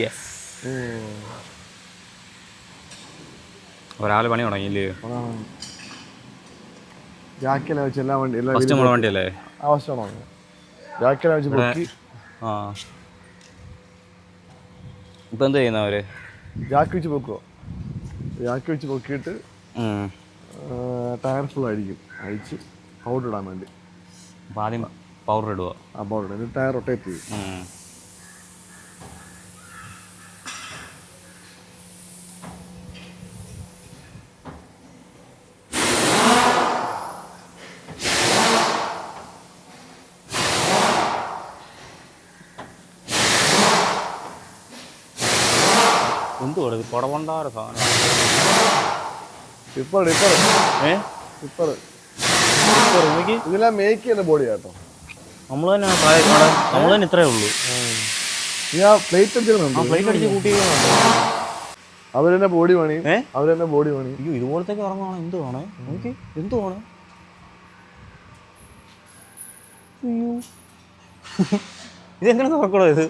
Yes ഒരാൾ പണി തുടങ്ങിയില്ലേ? ജാക്കില വെച്ച് എല്ലാ വണ്ടി എല്ലാ ഫസ്റ്റ് നമ്മളെ വണ്ടിയല്ലേ? ആവശ്യമാണോ ജാക്കില വെച്ച് പൊക്കി. ആ. ഇപ്പം എന്ത് ചെയ്യുന്ന അവർ? ജാക്ക് വെച്ച് പൊക്കോ ജാക്ക് വെച്ച് പൊക്കിയിട്ട് ടയർ ഫുൾ അടിക്കും അടിച്ച് പൗഡർ ഇടാൻ വേണ്ടി. ആദ്യം പൗഡർ ഇടുക ആ പൗഡർ എന്നിട്ട് ടയർ റൊട്ടേറ്റ് ചെയ്യും. എന്തുവാണ് ഇത് കുടവണ്ടാര സാധനം? ടിപ്പർ ടിപ്പർ ഏ? ടിപ്പർ നോക്കി ഇതെല്ലാം മേക്ക് ചെയ്യുന്ന ബോഡി കേട്ടോ നമ്മൾ തന്നെ നമ്മൾ തന്നെ ഇത്രയേ ഉള്ളൂ. നീ ആ പ്ലേറ്റ് ആ പ്ലേറ്റ് അടിച്ച് കൂട്ടി അവരെന്നെ ബോഡി പണി? അവരെന്നെ ബോഡി പണി. അയ്യോ ഇതുപോലത്തേക്ക് ഇറങ്ങുവാണ്. എന്തുവാണ്? നോക്കി. എന്തുവാണ്? ഇതെങ്ങനെ തുറക്കണോ ഇത്?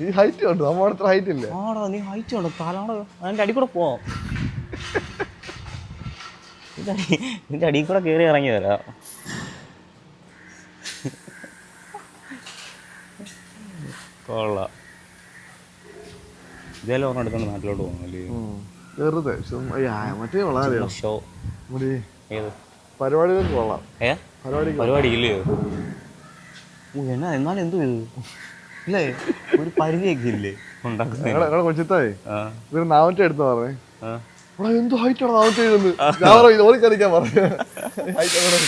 ഈ ഹൈറ്റ് ഉണ്ട്? നമ്മുടെ അത്ര ഹൈറ്റ് ഇല്ലേ? ആടാ നീ ഹൈറ്റ് ഉണ്ടോ? തലാടോ അതിന്റെ അടി കൂടെ പോ. ഇതിന്റെ അടി അടിയിൽ കൂടെ കയറി ഇറങ്ങി തരാം കൊള്ളാം. ഇതേലും ഒരെണ്ണം എടുത്തോണ്ട് നാട്ടിലോട്ട് പോകുന്നല്ലേ വെറുതെ. ചുമ്മാ- മറ്റേ വളരെ ഷോ നമ്മുടെ ഈ ഏത്? പരിപാടികൾക്ക് കൊള്ളാം. പരിപാടി ഇല്ലയോ? എന്നാ എന്നാലും എന്തു ഇത്? ഇല്ലേ? ഒരു പരിധിയൊക്കെ ഇല്ലേ ഉണ്ടാക്കുന്നതിന് ഞങ്ങളെ കൊച്ചിത്തായി ഇവർ നാമത്തെ എടുത്തു പറഞ്ഞേ. എന്തോ ഹൈറ്റ് ആണ് നാമത്തെ എഴുതുന്നത് ഞാൻ പറഞ്ഞു ഓടിക്കളിക്കാൻ പറഞ്ഞു. അങ്ങനെ.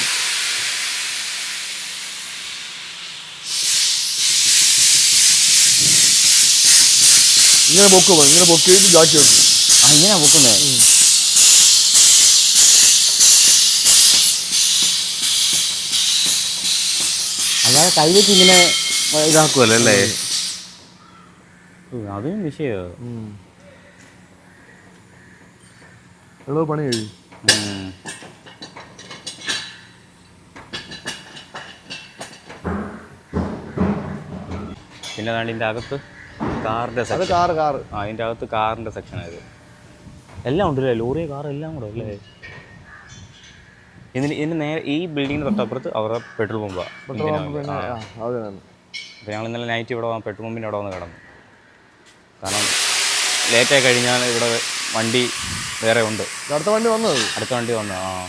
ഇങ്ങനെ പൊക്കോ ഇങ്ങനെ പൊക്കിയിട്ട് ആ ഇങ്ങനെയാ പൊക്കുന്നേ? അല്ലാതെ കൈവച്ച് ഇങ്ങനെ ഇതാക്കുമല്ലോ അല്ലേ അതും വിഷയോ പണി കഴിയും പിന്നെ അതാണ്ട് ഇതിന്റെ അകത്ത് കാറിന്റെ അത് സെക്ഷൻ കാർ കാർ ആ അതിന്റെ അകത്ത് കാറിന്റെ സെക്ഷനായത് എല്ലാം ഉണ്ടല്ലേ? ലോറി കാർ എല്ലാം കൂടെ അല്ലേ ഇതിന് ഇതിന് നേരെ ഈ ബിൽഡിങ്ങിന് തൊട്ടപ്പുറത്ത് അവരുടെ പെട്രോൾ പമ്പാണ് അപ്പോൾ ഞങ്ങൾ ഇന്നലെ നൈറ്റ് ഇവിടെ വന്ന് പെട്രോൾ പമ്പിന്റെ അവിടെ വന്ന് കിടന്നു. കാരണം ലേറ്റായി കഴിഞ്ഞാൽ ഇവിടെ വണ്ടി വേറെ ഉണ്ട്. അടുത്ത വണ്ടി വന്നത്? അടുത്ത വണ്ടി വന്നു ആ.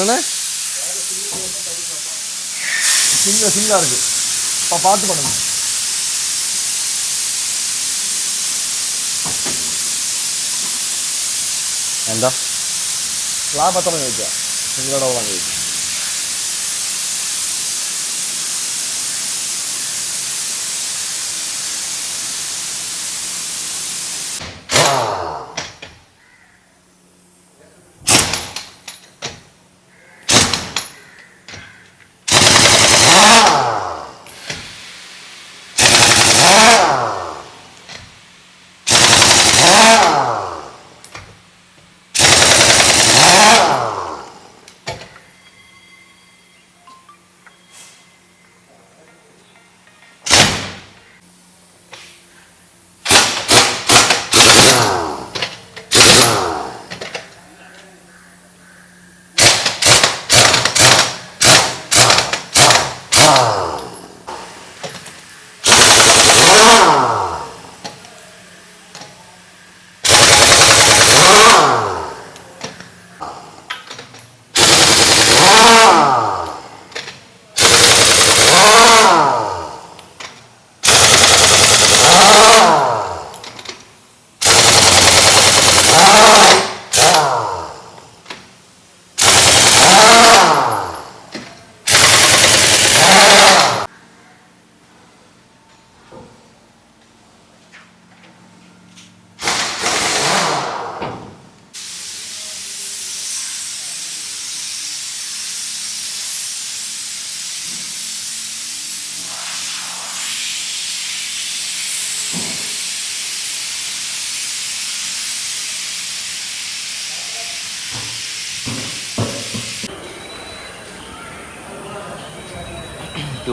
என்னண்ணே சிங்க சிங்கா இருக்கு பா பார்த்து பண்ணுங்க എന്താ സ്ലാബ് എത്ര ചോദിക്കാം നിങ്ങളുടെ വെള്ളം ചോദിക്കാം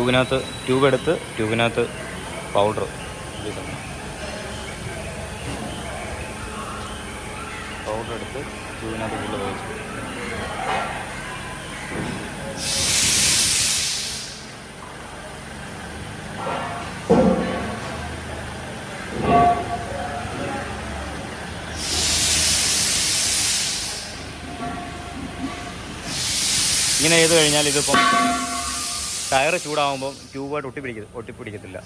ട്യൂബിനകത്ത് ട്യൂബ് എടുത്ത് ട്യൂബിനകത്ത് പൗഡർ പൗഡർ എടുത്ത് ട്യൂബിനകത്ത് ഫുള്ള് വെച്ചു ഇങ്ങനെ ചെയ്ത് കഴിഞ്ഞാൽ ഇതിപ്പം ടയർ ചൂടാവുമ്പോൾ ട്യൂബായിട്ട് ഒട്ടിപ്പിടിക്ക ഒട്ടിപ്പിടിക്കത്തില്ല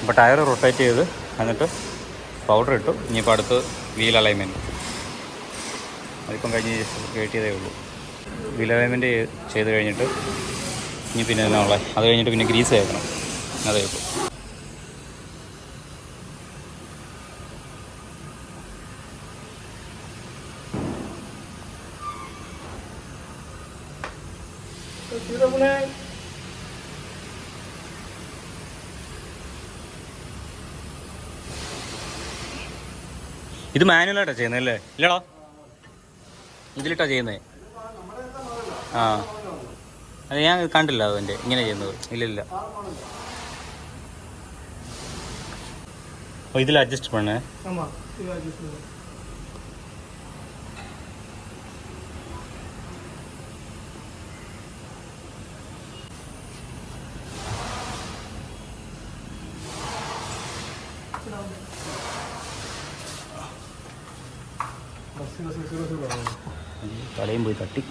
അപ്പോൾ ടയർ റൊട്ടേറ്റ് ചെയ്ത് എന്നിട്ട് പൗഡർ ഇട്ടു. ഇനിയിപ്പോൾ അടുത്ത് വീൽ അലൈൻമെന്റ് അതിപ്പം കഴിഞ്ഞ് വെയിറ്റ് ഉള്ളൂ. വീൽ അലൈൻമെന്റ് ചെയ്ത് കഴിഞ്ഞിട്ട് ഇനി പിന്നെ എന്നാ ഉള്ളത് അത് കഴിഞ്ഞിട്ട് പിന്നെ ഗ്രീസ് ചേർക്കണം. അതേ ഉള്ളൂ. ഇത് മാനുവലായിട്ടാ ചെയ്യുന്നത് അല്ലേ? ഇല്ലടാ. ഇതിലിട്ടാ ചെയ്യുന്നത് ആ. അത് ഞാൻ കണ്ടില്ല അതിന്റെ ഇങ്ങനെ ചെയ്യുന്നത്. ഇല്ലില്ല. ഓ ഇതിൽ അഡ്ജസ്റ്റ് പണ്ണേ തലയും പോയി തട്ടി.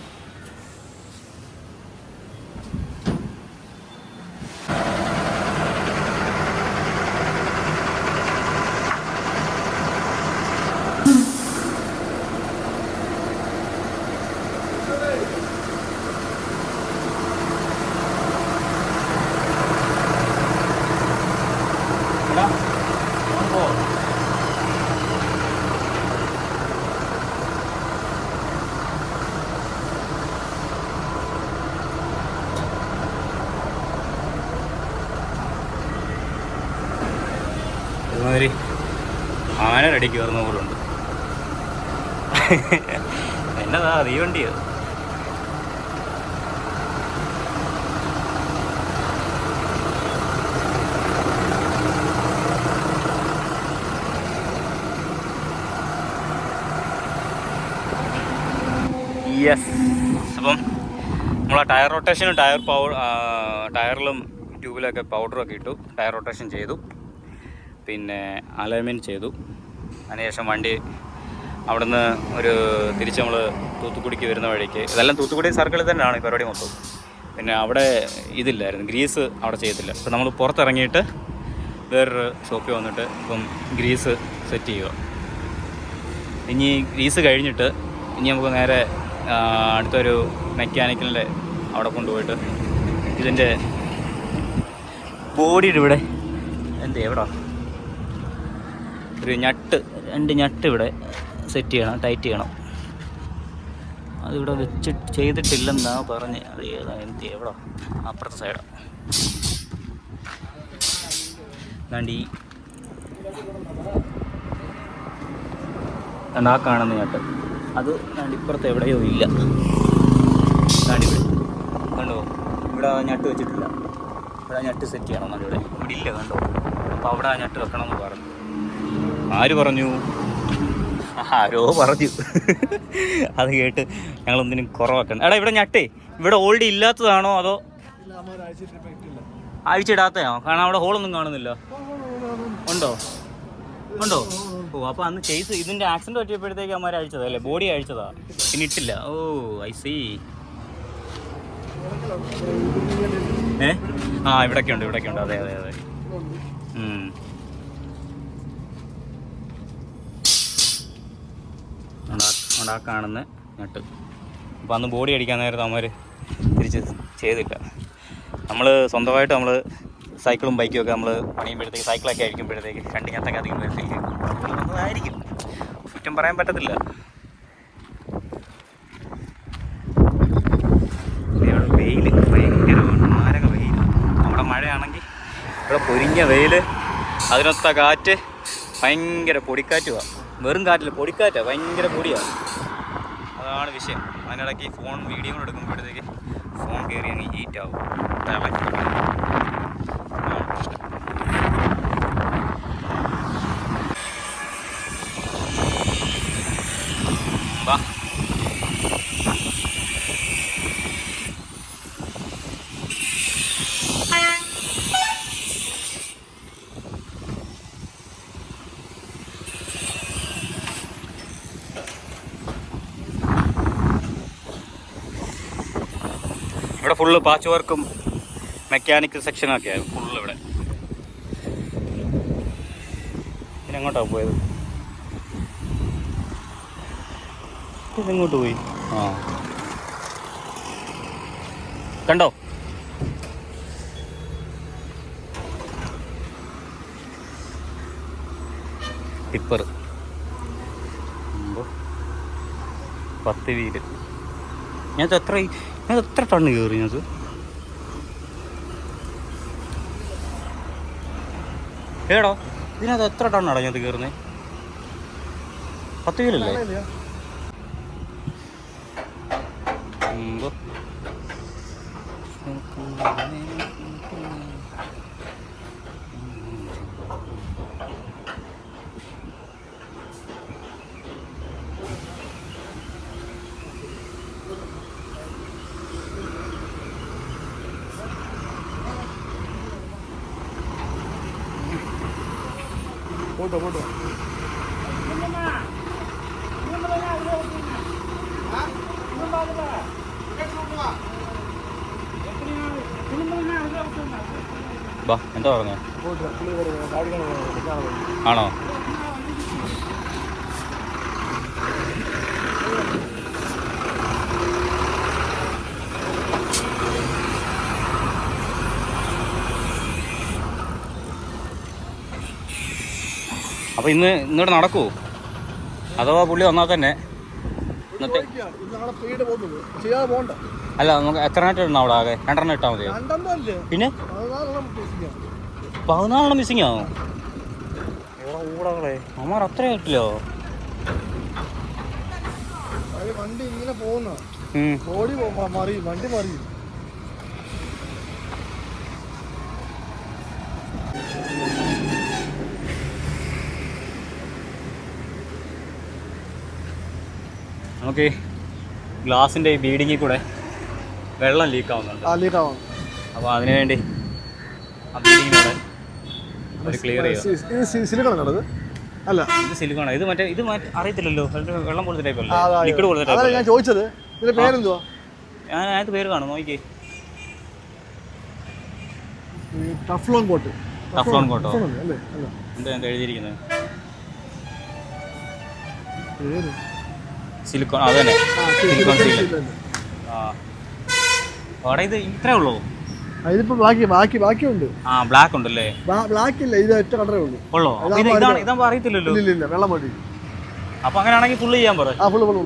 ഒരുമാതിരി ആന റെഡിക്ക് വരുന്ന പോലുണ്ട് എന്നതാ തീവണ്ടിയോ യെസ് അപ്പം നമ്മൾ ടയർ റൊട്ടേഷനും ടയർ പൗ ടയറിലും ട്യൂബിലൊക്കെ പൗഡറൊക്കെ ഇട്ടു. ടയർ റൊട്ടേഷൻ ചെയ്തു. പിന്നെ അലൈൻമെന്റ് ചെയ്തു. അതിനുശേഷം വണ്ടി അവിടുന്ന് ഒരു തിരിച്ച് നമ്മൾ തൂത്തുക്കുടിക്ക് വരുന്ന വഴിക്ക് ഇതെല്ലാം തൂത്തുക്കുടി സർക്കിളിൽ തന്നെയാണ് ഈ പരിപാടി മൊത്തം. പിന്നെ അവിടെ ഇതില്ലായിരുന്നു ഗ്രീസ് അവിടെ ചെയ്തില്ല. അപ്പോൾ നമ്മൾ പുറത്തിറങ്ങിയിട്ട് വേറൊരു ഷോപ്പിൽ വന്നിട്ട് ഇപ്പം ഗ്രീസ് സെറ്റ് ചെയ്യുക ഇനി ഗ്രീസ് കഴിഞ്ഞിട്ട് ഇനി നമുക്ക് നേരെ അടുത്തൊരു മെക്കാനിക്കലിന്റെ അവിടെ കൊണ്ടുപോയിട്ട് ഇതിന്റെ ബോഡിയുടെ ഇവിടെ എന്ത് എവിടാ? ഒരു ഞട്ട് രണ്ട് ഞട്ട് ഇവിടെ സെറ്റ് ചെയ്യണം ടൈറ്റ് ചെയ്യണം. അതിവിടെ വെച്ച് ചെയ്തിട്ടില്ലെന്നാ പറഞ്ഞ്. അത് ഏതാ എന്ത് എവിടോ? അപ്പുറത്തെ സൈഡാ ദാണ്ട് ഈ ആ കാണുന്ന ഞട്ട്. അത് ഇപ്പുറത്ത് എവിടെയോ ഇല്ല. കണ്ടോ? ഇവിടെ ഞട്ട് വെച്ചിട്ടില്ല. ഇവിടെ ഞട്ട് സെറ്റ് ചെയ്യണം ഇവിടെ. ഇവിടെ ഇല്ല കണ്ടോ? അപ്പോൾ അവിടെ ആ ഞട്ട് വെക്കണം എന്ന് പറഞ്ഞു. ആര് പറഞ്ഞു? ആരോ പറഞ്ഞു. അത് കേട്ട് ഞങ്ങൾ ഒന്നിനും കുറവാക്കണം. എടാ ഇവിടെ ഞട്ടേ. ഇവിടെ ഹോൾഡ് ഇല്ലാത്തതാണോ അതോ? അഴിച്ചിടാത്തതാണോ കാരണം അവിടെ ഹോളൊന്നും കാണുന്നില്ല. ഉണ്ടോ? ഉണ്ടോ? ഓ അപ്പോൾ അന്ന് ചെയ്സ് ഇതിന്റെ ആക്സിഡന്റ് പറ്റിയപ്പോഴത്തേക്ക് അമ്മമാർ അഴിച്ചതാ അല്ലേ? ബോഡി അഴിച്ചതാ. പിന്നെ ഇട്ടില്ല. ഓ ഐ സി ഏ? ആ ഇവിടൊക്കെ ഉണ്ട് ഇവിടൊക്കെ ഉണ്ട് അതെ അതെ അതെ. ഉണ്ട് ആ- കാണുന്ന നട്ട് അപ്പോൾ അന്ന് ബോഡി അടിക്കാൻ നേരത്ത് അവന്മാർ തിരിച്ച് ചെയ്തില്ല. നമ്മൾ സ്വന്തമായിട്ട് നമ്മൾ സൈക്കിളും ബൈക്കും ഒക്കെ നമ്മൾ പണിയുമ്പോഴത്തേക്ക് സൈക്കിളൊക്കെ ആയിരിക്കുമ്പോഴത്തേക്ക് രണ്ട് ഞത്തൊക്കെ അധികം ആയിരിക്കും കുറ്റം പറയാൻ പറ്റത്തില്ല. വെയിൽ ഭയങ്കരമാണ് മാരക വെയിൽ നമ്മുടെ മഴയാണെങ്കിൽ ഇവിടെ പൊരിഞ്ഞ വെയിൽ അതിനൊത്ത കാറ്റ് ഭയങ്കര പൊടിക്കാറ്റുമാണ് വെറും കാറ്റില്ല പൊടിക്കാറ്റാ ഭയങ്കര പൊടിയാണ് അതാണ് വിഷയം. അതിനിടയ്ക്ക് ഫോൺ വീഡിയോ എടുക്കുമ്പോഴത്തേക്ക് ഫോൺ കയറി അങ്ങ് ഹീറ്റ് ആവും. തിളക്കി വാ. ഫുള്ള് പാച്ച് വർക്കും മെക്കാനിക്കൽ സെക്ഷനൊക്കെ ആയിരുന്നു ഫുള്ള് ഇവിടെ. പിന്നെ എങ്ങോട്ടാണ് പോയത്? ഇതെങ്ങോട്ട് പോയി? ആ. കണ്ടോ? ടിപ്പർ. പത്ത് വീൽ. ഞാൻ എത്ര ഞാൻ എത്ര ടണ്ണ് കയറി ഞങ്ങൾക്ക് ഏടോ ഇതിനകത്ത് എത്ര ടണ്ണാണ് ഞാൻ കയറുന്നത് പത്ത് കിലോ ഉമ്പ്. പോട്ടോ പോട്ടോ ബാ എന്താ പറഞ്ഞേ പോട്ടോ അപ്പൊ ഇന്ന് ഇന്നിവിടെ നടക്കുവോ അഥവാ പുള്ളി വന്നാൽ തന്നെ ഇന്നത്തെ അല്ല നമുക്ക് എത്ര നേട്ടം ഇടണം അവിടെ ആകെ? രണ്ടെണ്ണം ഇട്ടാൽ മതിയോ? അല്ലേ പിന്നെ? പതിനാലെണ്ണം മിസ്സിംഗ് ആവും. ഊടകളെ അമ്മാർ അത്ര ആയിട്ടില്ലോ വണ്ടി ഇങ്ങനെ പോകുന്ന. ബോഡി മറിയും വണ്ടി മറിയും നമുക്ക് ഗ്ലാസിന്റെ ഈ ബീഡിങ്ങിൽ കൂടെ വെള്ളം ലീക്ക് ആവുന്നുണ്ട്. ആ ലീക്കാവാം അപ്പോൾ അതിനു വേണ്ടി ആ ഒരു ക്ലിയർ അല്ല. ഇത് സിലിക്കോണ ഇത് മറ്റേ ഇത് മറ്റേ അറിയത്തില്ലല്ലോ. വെള്ളം പോലത്തെ ടൈപ്പ് അല്ലേ? ലിക്വിഡ് പോലത്തെ ടൈപ്പ് ഞാൻ ചോദിച്ചത്. ഇതിന്റെ പേരെന്തുവാ? ഞാൻ അതിനകത്ത് പേര് കാണും. നോക്കിക്കേ. ടഫ്ലോൺ കോട്ട് ടഫ്ലോൺ കോട്ടോ അല്ലേ? അല്ല. എന്താ എന്താ എഴുതിയിരിക്കുന്നത്? പേര് സിലിക്കോൺ അത് തന്നെ സിലിക്കോൺ സീൽ ആ. അവിടെ ഇത് ഇത്രേ ഉള്ളൂ? ഇതിപ്പോ ബാക്കി ബാക്കി ബാക്കിയുണ്ട്. ആ ബ്ലാക്ക് ഉണ്ടല്ലേ? ബ്ലാക്ക് ഇല്ല ഇത് ഒറ്റ കളറേ ഉള്ളൂ. ഉള്ളോ? ഇതാണ് ഇതാകുമ്പോൾ അറിയത്തില്ലല്ലോ. ഇല്ല ഇല്ല വെള്ളം മതി. അപ്പൊ അങ്ങനെയാണെങ്കിൽ ഫുള്ള് ചെയ്യാൻ പറ. ആ ഫുള്ള് ഫുള്ള്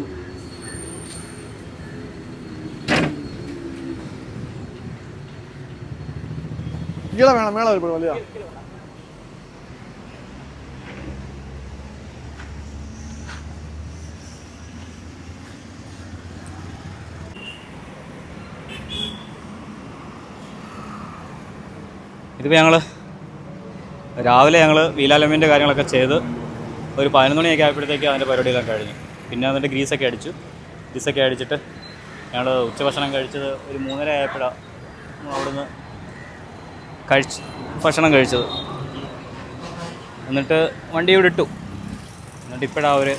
ഈള വേണം മേള വരുമ്പോൾ വലിയ. ഇതിപ്പോൾ ഞങ്ങൾ രാവിലെ ഞങ്ങൾ വീലാലമ്മിന്റെ കാര്യങ്ങളൊക്കെ ചെയ്ത് ഒരു പതിനൊന്ന് മണിയൊക്കെ ആയപ്പോഴത്തേക്ക് അതിന്റെ പരിപാടിയെല്ലാം കഴിഞ്ഞു. പിന്നെ അതിന്റെ ഗ്രീസൊക്കെ അടിച്ചു. ഗ്രീസൊക്കെ അടിച്ചിട്ട് ഞങ്ങൾ ഉച്ചഭക്ഷണം കഴിച്ചത് ഒരു മൂന്നര ആയപ്പോഴാണ് അവിടുന്ന് കഴിച്ച് ഭക്ഷണം കഴിച്ചത്. എന്നിട്ട് വണ്ടി ഇവിടെ ഇട്ടു. എന്നിട്ട് ഇപ്പോഴാണ് ഒരു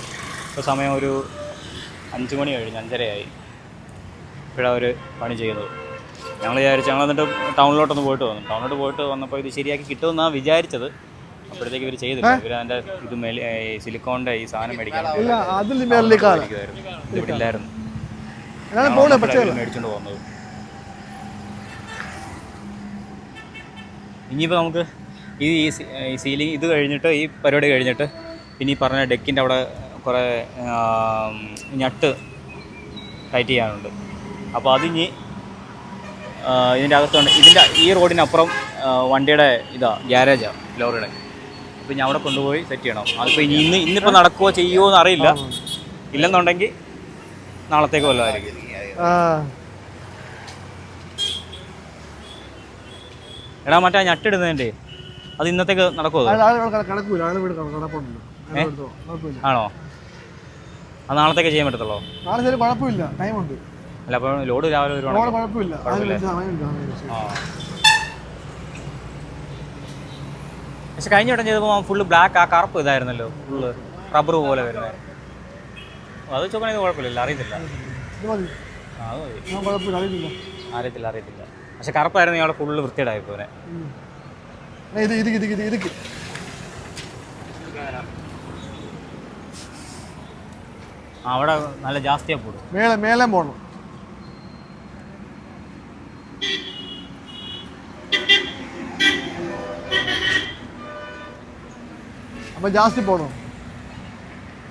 ഇപ്പോൾ സമയം ഒരു അഞ്ച് മണി കഴിഞ്ഞ് അഞ്ചരയായി. ഇപ്പോഴാണ് അവർ പണി ചെയ്യുന്നത് ഞങ്ങൾ വിചാരിച്ചു ഞങ്ങൾ എന്നിട്ട് ടൗണിലോട്ടൊന്ന് പോയിട്ട് വന്നു. ടൗണിലോട്ട് പോയിട്ട് വന്നപ്പോൾ ഇത് ശരിയാക്കി കിട്ടുമെന്നാണ് വിചാരിച്ചത്. അപ്പോഴത്തേക്ക് ഇവർ ചെയ്തില്ല. ഇവർ അതിന്റെ ഇത് മെലി സിലിക്കോണിന്റെ ഈ സാധനം മേടിക്കാൻ. ഇവിടെ ഇല്ലായിരുന്നു. മേടിച്ചോണ്ട് പോകുന്നത് ഇനിയിപ്പോൾ നമുക്ക് ഈ ഈ സീലിംഗ് ഇത് കഴിഞ്ഞിട്ട് ഈ പരിപാടി കഴിഞ്ഞിട്ട് ഇനി പറഞ്ഞ ഡെക്കിന്റെ അവിടെ കുറേ ഞട്ട് ടൈറ്റ് ചെയ്യാനുണ്ട്. അപ്പോൾ അതിനി ആ, ഇതിന്റെ അകത്തുണ്ട് ഇതിന്റെ ഈ റോഡിനപ്പുറം വണ്ടിയുടെ ഇതാ ഗ്യാരേജാണ് ലോറിയുടെ. അപ്പോൾ ഞാൻ അവിടെ കൊണ്ടുപോയി സെറ്റ് ചെയ്യണം. അതിപ്പോൾ ഇനി ഇന്ന് ഇന്നിപ്പോൾ നടക്കുമോ ചെയ്യുമോ എന്ന് അറിയില്ല. ഇല്ലെന്നുണ്ടെങ്കിൽ നാളത്തേക്ക് വല്ലതായിരിക്കും എടാ മറ്റേ ഞട്ടിടുന്നതിന്റെ അത് ഇന്നത്തേക്ക് നടക്കുമോ ആണോ? അത് നാളത്തേക്ക് ചെയ്യാൻ പറ്റത്തുള്ളൂ? നാളെ കുഴപ്പമില്ല. ടൈമുണ്ട്. അല്ല അപ്പോൾ ലോഡ് രാവിലെ വരുവാണെങ്കിൽ കുഴപ്പമില്ല. സമയമുണ്ട്. ആ. പക്ഷെ കഴിഞ്ഞ വട്ടം ചെയ്തപ്പോൾ ഫുള്ള് ബ്ലാക്ക് ആ കറുപ്പ് ഇതായിരുന്നല്ലോ ഫുള്ള് റബ്ബർ പോലെ വരുന്നത് അത് ചോക്കണ ഇത് കുഴപ്പമില്ല അറിയത്തില്ല. ഇത് മതി. ആ അത് മതി. ഞാൻ കുഴപ്പമില്ല അറിയില്ല അറിയത്തില്ല അറിയത്തില്ല. പക്ഷെ കറുപ്പായിരുന്നു ഇയാളെ ഫുള്ള് വൃത്തിയായി പോലെ ഇത് ഇരിക്ക് അവിടെ നല്ല ജാസ്തിയാ പോടും മേലെ മേലെ പോണം അപ്പൊ ജാസ്തി പോണോ?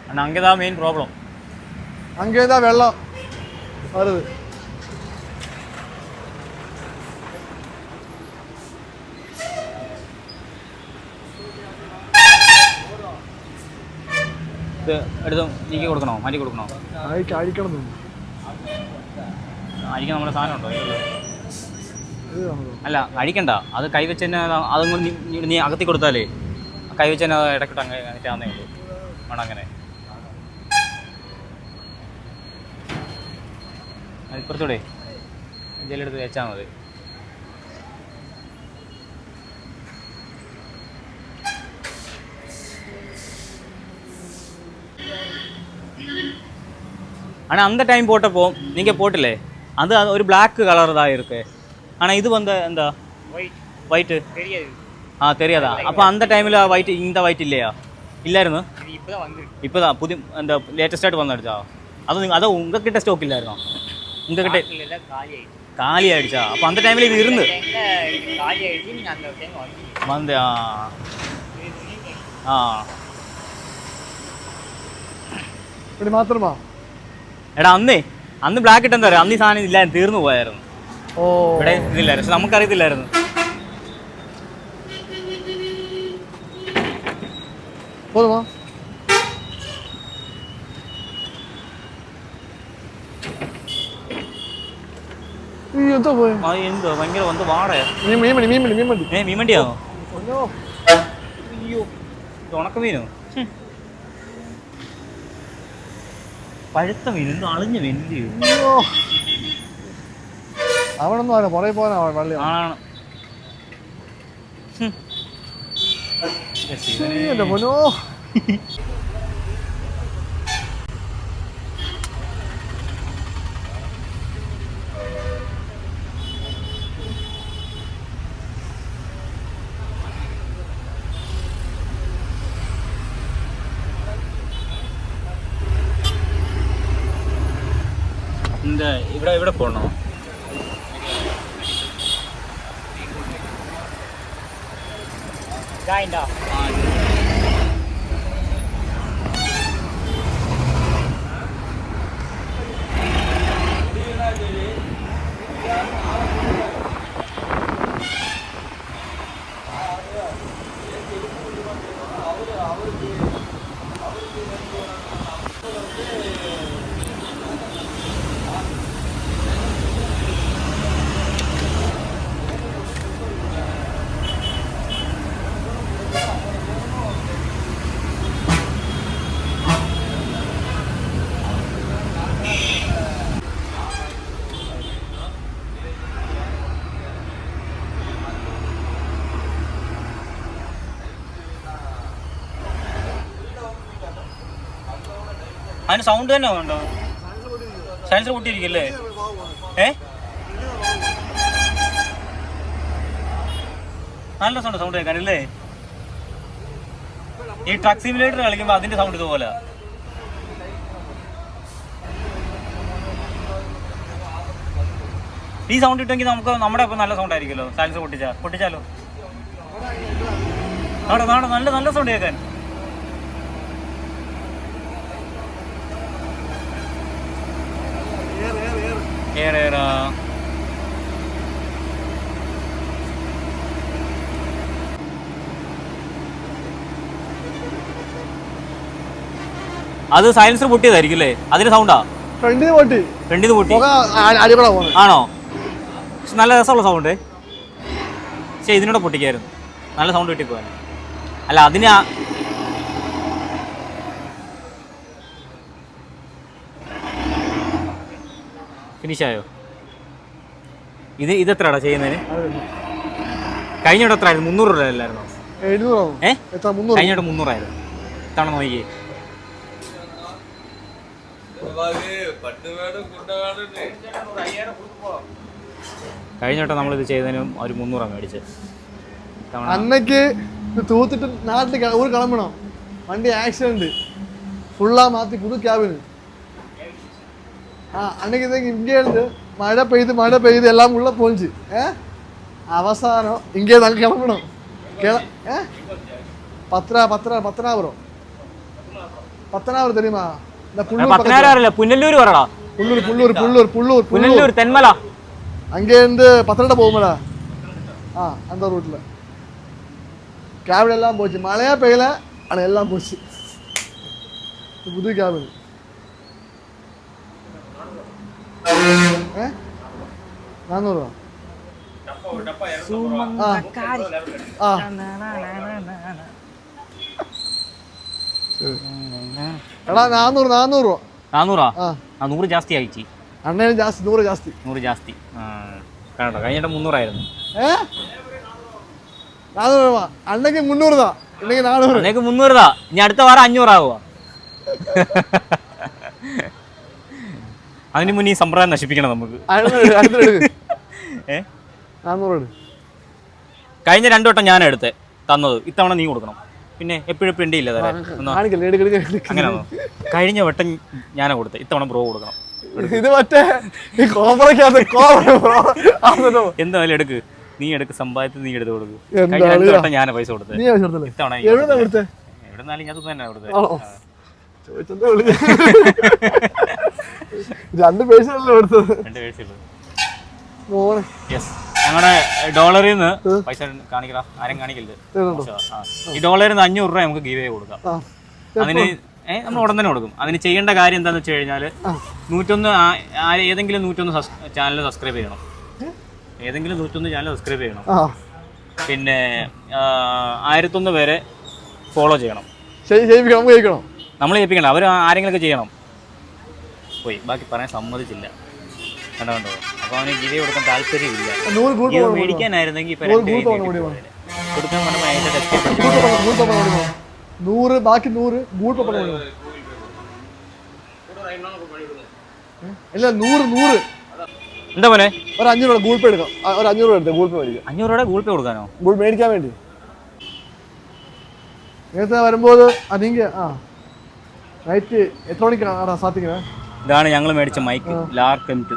കാരണം അങ്കിതാ മെയിൻ പ്രോബ്ലം അങ്ങേതാ വെള്ളം. വരുത് ഇത് എടുത്ത് നീക്കി കൊടുക്കണോ? മാറ്റി കൊടുക്കണോ? അഴിക്ക് അഴിക്കണം അഴിക്കാൻ നമ്മുടെ സാധനം ഉണ്ടോ? അല്ല അഴിക്കണ്ട അത് കൈവച്ച് തന്നെ അത് അതും കൊണ്ട് നീ- നീ- നീ അകത്തി കൊടുത്താലേ കൈവച്ച് തന്നെ അത് ഇടക്കിട്ട് അങ്ങനെ എന്നിട്ടാന്നേ ഉള്ളൂ വേണം അങ്ങനെ അത് ഇപ്പുറത്തൂടെ ജയിലെടുത്ത് വെച്ചാൽ മതി ஆனால் அந்த டைம் போட்டப்போ நீங்கள் போட்டில்லே அது அது ஒரு black கலர் தான் இருக்கு ஆனால் இது வந்து இந்த ஒயிட்டு தெரியாது. ஆ தெரியாதா? அப்போ அந்த டைமில் ஒயிட் இந்த ஒயிட் இல்லையா? இல்லாயிருந்து இப்போ தான் புது அந்த லேட்டஸ்டாக வந்துடுச்சா? அது நீங்கள் அதான் உங்கள் கிட்ட ஸ்டோக் இல்லாயிருக்கும் உங்கள் கிட்ட காலி ஆயிடுச்சா. அப்போ அந்த டைமில் இது இருந்து? வந்து ஆ. ஆ. ഇവിടെ മാത്രമാ എടാ അന്നേ അന്ന് ബ്ലാക്ക് ഇട്ടെന്താ പറയുക അന്ന് ഈ സാധനം ഇല്ലായിരുന്നു തീർന്നു പോയായിരുന്നു ഇവിടെ ഇതില്ലായിരുന്നു. പക്ഷെ നമുക്കറിയത്തില്ലായിരുന്നു. എന്തോ പോയി? എന്തോ ഭയങ്കര വന്ന് ഏ മീമണ്ടിയാണോ അയ്യോ. ഇത് ഉണക്കമീനോ ഹും. പഴുത്ത മീൻ എന്തോ അളിഞ്ഞ മീൻ അയ്യോ. അവനൊന്നും അവനെ പുറകെ പോകാനാ വള്ളി ആണ്. ഇവിടെ ഇവിടെ പോണോ? പോകണോ അതിന് സൗണ്ട് തന്നെ ഉണ്ടോ സയൻസ് പൊട്ടിയിരിക്കല്ലേ? ഏ? നല്ല സൗണ്ട് സൗണ്ട് കേൾക്കാനല്ലേ? ഈ ട്രക്ക് സിമുലേറ്റർ കളിക്കുമ്പോൾ അതിന്റെ സൗണ്ട് ഇതുപോലെ. ഈ സൗണ്ട് ഇട്ടെങ്കിൽ നമുക്ക് നമ്മുടെ ഇപ്പം നല്ല സൗണ്ട് ആയിരിക്കുമല്ലോ. സയൻസ് പൊട്ടിച്ചാ പൊട്ടിച്ചാലോ? നാടോ നാടോ നല്ല നല്ല സൗണ്ട് കേൾക്കാൻ. ഏറെ ഏറെ അത് സൈലൻസർ പൊട്ടിയതായിരിക്കും അല്ലേ? അതിന് സൗണ്ടാ ഫ്രണ്ടിന് പൊട്ടി. ഫ്രണ്ടിൽ പൊട്ടി? ആണോ? നല്ല രസമുള്ള സൗണ്ട് പക്ഷെ ഇതിനൂടെ പൊട്ടിക്കായിരുന്നു. നല്ല സൗണ്ട് കിട്ടിപ്പോയാൽ അല്ല അതിന് ആ- ഫിനിഷ് ആയോ ഇത് ഇത് എത്രയാടാ ചെയ്യുന്നതിന്? കഴിഞ്ഞ എത്ര എത്രയായിരുന്നു മുന്നൂറ് രൂപ അല്ലായിരുന്നോ എഴുന്നൂറാണോ ഏ? എത്ര? മുന്നൂറ്. കഴിഞ്ഞ വട്ടം മുന്നൂറായിരുന്നു. ഇത്തവണ നോക്കിയേ കഴിഞ്ഞ വട്ടം നമ്മളിത് ചെയ്തതിനും ഒരു മുന്നൂറാണ് മേടിച്ച് അന്നക്ക് തൂത്തിട്ട് നാട്ടിൽ ഒരു കിളമ്പണം. വണ്ടി ആക്സിഡന്റ്. ഫുള്ളാ മാറ്റി പുതു ക്യാബിന്. அன்னைக்கு தான் இங்கேருந்து மழை பெய்து மழை பெய்து எல்லாம் உள்ளே போஞ்சு அவசானம் இங்கே தான் கிளம்பணும் கிள பத்ரா பத்ரா பத்னாபுரம் பத்தனாபுரம் தெரியுமா இந்த புல்லூர் புல்லூர் வரடா புல்லூர் புல்லூர் புல்லூர் புல்லூர் புல்லூர் தென்மலா அங்கேருந்து பத்தனடா போகுமடா ஆ அந்த ரூட்டில் கேபிள் எல்லாம் போச்சு மழையாக பெய்யல ஆனால் எல்லாம் போச்சு புது கேபிள் നാന്നൂറ് ആ. എടാ നാന്നൂറ് നാന്നൂറ്. രൂപ നാന്നൂറാ? ആ. നൂറ് ജാസ്തി ആയിച്ചി. അണ്ണേന് ജാസ്തി നൂറ് ജാസ്തി. നൂറ് ജാസ്തി. കണ്ടോ? കഴിഞ്ഞിട്ട് മുന്നൂറായിരുന്നു. ഏ? നാന്നൂറ് രൂപ. അണ്ണയ്ക്ക് മുന്നൂറ് താ. ഇല്ലെങ്കിൽ നാന്നൂറ്. അണ്ണയ്ക്ക് മുന്നൂറ് താ. ഇനി അടുത്ത വാരം അഞ്ഞൂറാവുക. അതിന് മുന്നേ ഈ സമ്പ്രദായം നശിപ്പിക്കണം നമുക്ക്. കഴിഞ്ഞ രണ്ടു വട്ടം ഞാൻ എടുത്തേ തന്നത്. ഇത്തവണ നീ കൊടുക്കണം. പിന്നെ എപ്പോഴും പ്രിന്റ് ഇല്ല തരാൻ. എടുക്ക്. അങ്ങനെയാണോ? കഴിഞ്ഞ വട്ടം ഞാനാ കൊടുത്തത് ഇത്തവണ ബ്രോ കൊടുക്കണം. ഇത് മറ്റേ. എന്തായാലും എടുക്ക്. നീ എടുക്ക് സമ്പാദ്യത്തിൽ നീ എടുത്ത് കൊടുക്ക്. കഴിഞ്ഞ രണ്ട് വട്ടം ഞാനാ പൈസ കൊടുത്തത് ഇത്തവണ ഞാൻ തന്നെ കൊടുത്തത് ചോദിച്ചെന്താ രണ്ട് പേഴ്സണല്ലോ എടുത്തത് രണ്ട് പേഴ്സുള്ളൂ മോനെ. യെസ് ഞങ്ങളുടെ ഡോളറിൽ നിന്ന് പൈസ കാണിക്കടാ. ആരും കാണിക്കരുത്? ഈ ഡോളറിൽ നിന്ന് അഞ്ഞൂറ് രൂപ നമുക്ക് ഗീവേ കൊടുക്കാം. അതിന് ഏഹ് നമ്മൾ ഉടൻ തന്നെ കൊടുക്കും. അതിന് ചെയ്യേണ്ട കാര്യം എന്താണെന്ന് വെച്ച് കഴിഞ്ഞാൽ നൂറ്റൊന്ന് ഏതെങ്കിലും നൂറ്റൊന്ന് ചാനൽ സബ്സ്ക്രൈബ് ചെയ്യണം. ഏതെങ്കിലും നൂറ്റൊന്ന് ചാനൽ സബ്സ്ക്രൈബ് ചെയ്യണം. പിന്നെ ആയിരത്തൊന്ന് പേരെ ഫോളോ ചെയ്യണം. നമ്മൾ ചെയ്യിപ്പിക്കണം അവർ ആരെങ്കിലൊക്കെ ചെയ്യണം. പോയി. ബാക്കി പറയാൻ സമ്മതിച്ചില്ല. കണ്ടോ കണ്ടോ? അപ്പോൾ അവന് ഗിരി കൊടുക്കാൻ താല്പര്യമില്ല. ഇത് മേടിക്കാനായിരുന്നെങ്കിൽ ഇപ്പൊ രണ്ട് കൈ തവണ നീട്ടി കൂടി പോയേനെ. കൊടുക്കാൻ പറഞ്ഞപ്പോൾ അതിന്റെ test Google pay Google pay പണം കൊടുക്കണം നൂറ് ബാക്കി നൂറ് ഗൂഗിൾ പേ കൊടുക്കണം ഏ? ഇല്ല നൂറ് നൂറ്. എന്താ മോനെ? ഒരു അഞ്ഞൂറ് രൂപ ഗൂഗിൾ പേ എടുക്കാം. ആ, ഒരു അഞ്ഞൂറ് രൂപ എടുത്ത് ഗൂഗിൾ പേ മേടിക്കാം. അഞ്ഞൂറ് രൂപയുടെ ഗൂഗിൾ പേ കൊടുക്കാനോ? ഗൂഗിൾ മേടിക്കാൻ വേണ്ടി. നേരത്തെ വരുമ്പോൾ അതിങ്ക ആ നൈറ്റ് എത്ര മണിക്കാണ് സാധിക്കുന്നത് ഇതാണ് ഞങ്ങൾ മേടിച്ച മൈക്ക് ലാർക്ക് എം ടു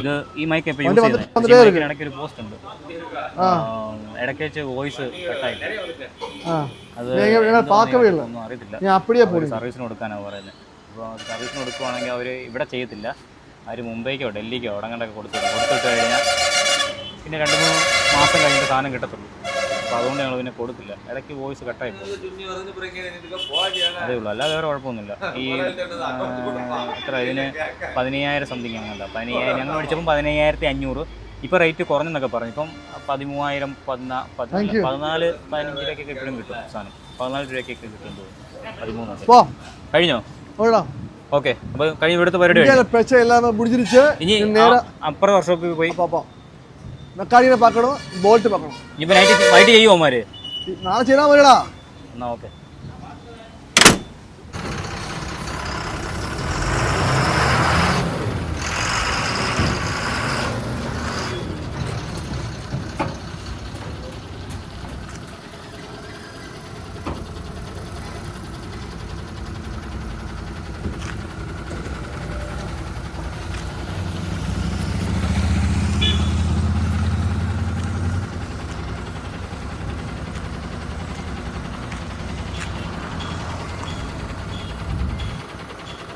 ഇത് ഈ മൈക്ക് ഇപ്പൊ യൂസ് ചെയ്യുന്നത് ഇടയ്ക്ക് ഒരു പോസ്റ്റ് ഉണ്ട്. ഇടയ്ക്ക് വെച്ച് വോയിസ് കട്ടായി അത് ഒന്നും അറിയത്തില്ല. സർവീസിന് കൊടുക്കാനാണ് പറയുന്നത് അപ്പോൾ സർവീസിന് കൊടുക്കുവാണെങ്കിൽ അവർ ഇവിടെ ചെയ്യത്തില്ല. അവർ മുംബൈക്കോ ഡൽഹിക്കോ അവിടെ കണ്ടൊക്കെ കൊടുത്തു കൊടുത്തിട്ട് കഴിഞ്ഞാൽ പിന്നെ രണ്ട് മൂന്ന് മാസം കഴിഞ്ഞിട്ട് സാധനം കിട്ടത്തുള്ളൂ. അപ്പോൾ അതുകൊണ്ട് ഞങ്ങൾ പിന്നെ കൊടുത്തില്ല. ഇടയ്ക്ക് വോയിസ് കട്ടായി അതേ ഉള്ളൂ. അല്ലാതെ വേറെ കുഴപ്പമൊന്നുമില്ല. ഈ എത്ര ഇതിന് പതിനയ്യായിരം സംതിങ് അങ്ങനല്ല പതിനയ്യായിരം ഞങ്ങൾ മേടിച്ചപ്പം പതിനയ്യായിരത്തി അഞ്ഞൂറ് ഇപ്പോൾ റേറ്റ് കുറഞ്ഞെന്നൊക്കെ പറഞ്ഞു. ഇപ്പം പതിമൂവായിരം പതിനാ പതിനാല് പതിനഞ്ച് രൂപയ്ക്കൊക്കെ എപ്പോഴും കിട്ടും സാധനം. പതിനാല് രൂപയ്ക്കൊക്കെ കിട്ടും പതിമൂന്ന് കഴിഞ്ഞോ? ഓക്കെ. അപ്പൊ കഴിഞ്ഞ ഇവിടുത്തെ പരിപാടി ഇനി അപ്പുറം വർഷമൊക്കെ പോയി. മെക്കാനിക്കിനെ പാക്കണം ബോൾട്ട് പാക്കണം. ഇപ്പൊ നൈറ്റ് നൈറ്റ് ചെയ്യുമോ അവന്മാര്? നാളെ ചെയ്താൽ മതിയടാ. എന്നാ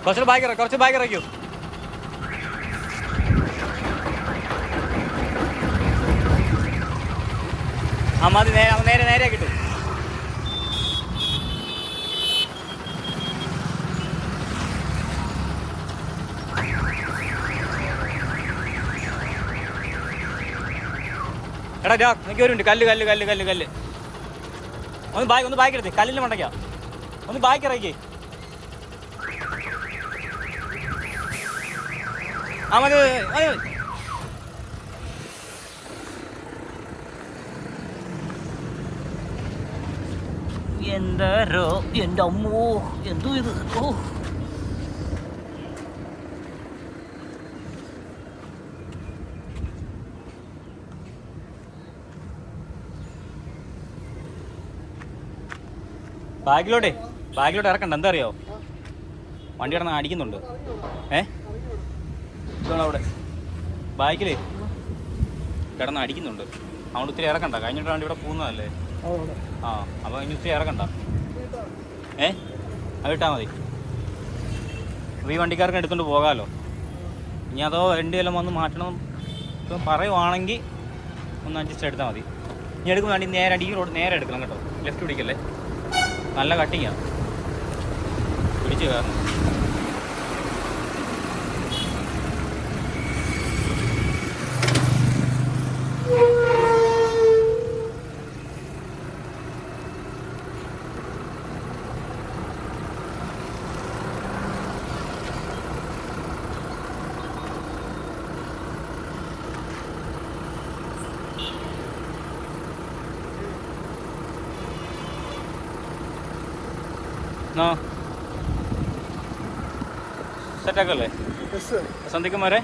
കുറച്ച് ഭാഗ്യ കുറച്ച് ഭാഗ്യ ഇറക്കൂ. ആ മതി നേരെ നേരെ നേരെ കിട്ടും എടാ ഡോ എനിക്ക് മിനിറ്റ്. കല്ല് കല്ല് കല്ല് കല്ല് കല്ല്. ഒന്ന് ബാക്കി ഒന്ന് ബാക്കി എടുത്തേ. കല്ലിൽ മണ്ടയ്ക്കാം. ഒന്ന് ബാക്കി ഇറക്കി മതി. എന്താരോ എന്റെ അമ്മോ എന്തോ ഇത്? ഓ. ബാഗിലോട്ടെ ബാഗിലോട്ട് ഇറക്കണ്ട എന്താ അറിയോ? വണ്ടി കിടന്ന് അടിക്കുന്നുണ്ട്. ഏ? ഇതാണ് അവിടെ. ബാക്കിലേ? കിടന്ന് അടിക്കുന്നുണ്ട്. അവിടെ ഒത്തിരി ഇറക്കണ്ട. കഴിഞ്ഞിട്ടാണ് ഇവിടെ പോകുന്നതല്ലേ? ആ അപ്പോൾ ഇനി ഒത്തിരി ഇറക്കണ്ട. ഏ? അത് ഇട്ടാൽ മതി. ഈ വണ്ടിക്കാർക്ക് എടുത്തുകൊണ്ട് പോകാമല്ലോ ഇനി അതോ വണ്ടി എല്ലാം വന്ന് മാറ്റണം ഇപ്പം പറയുവാണെങ്കിൽ ഒന്ന് അഡ്ജസ്റ്റ് എടുത്താൽ മതി. ഇനി എടുക്കുന്ന വണ്ടി നേരെ അടിക്കും റോഡ് നേരെ എടുക്കണം കേട്ടോ. ലെഫ്റ്റ് പിടിക്കല്ലേ? നല്ല കട്ടിങ്ങാണ് പിടിച്ച് കയറണം എന്നാ സെറ്റാക്കല്ലേ സന്ധിക്കുമാരെ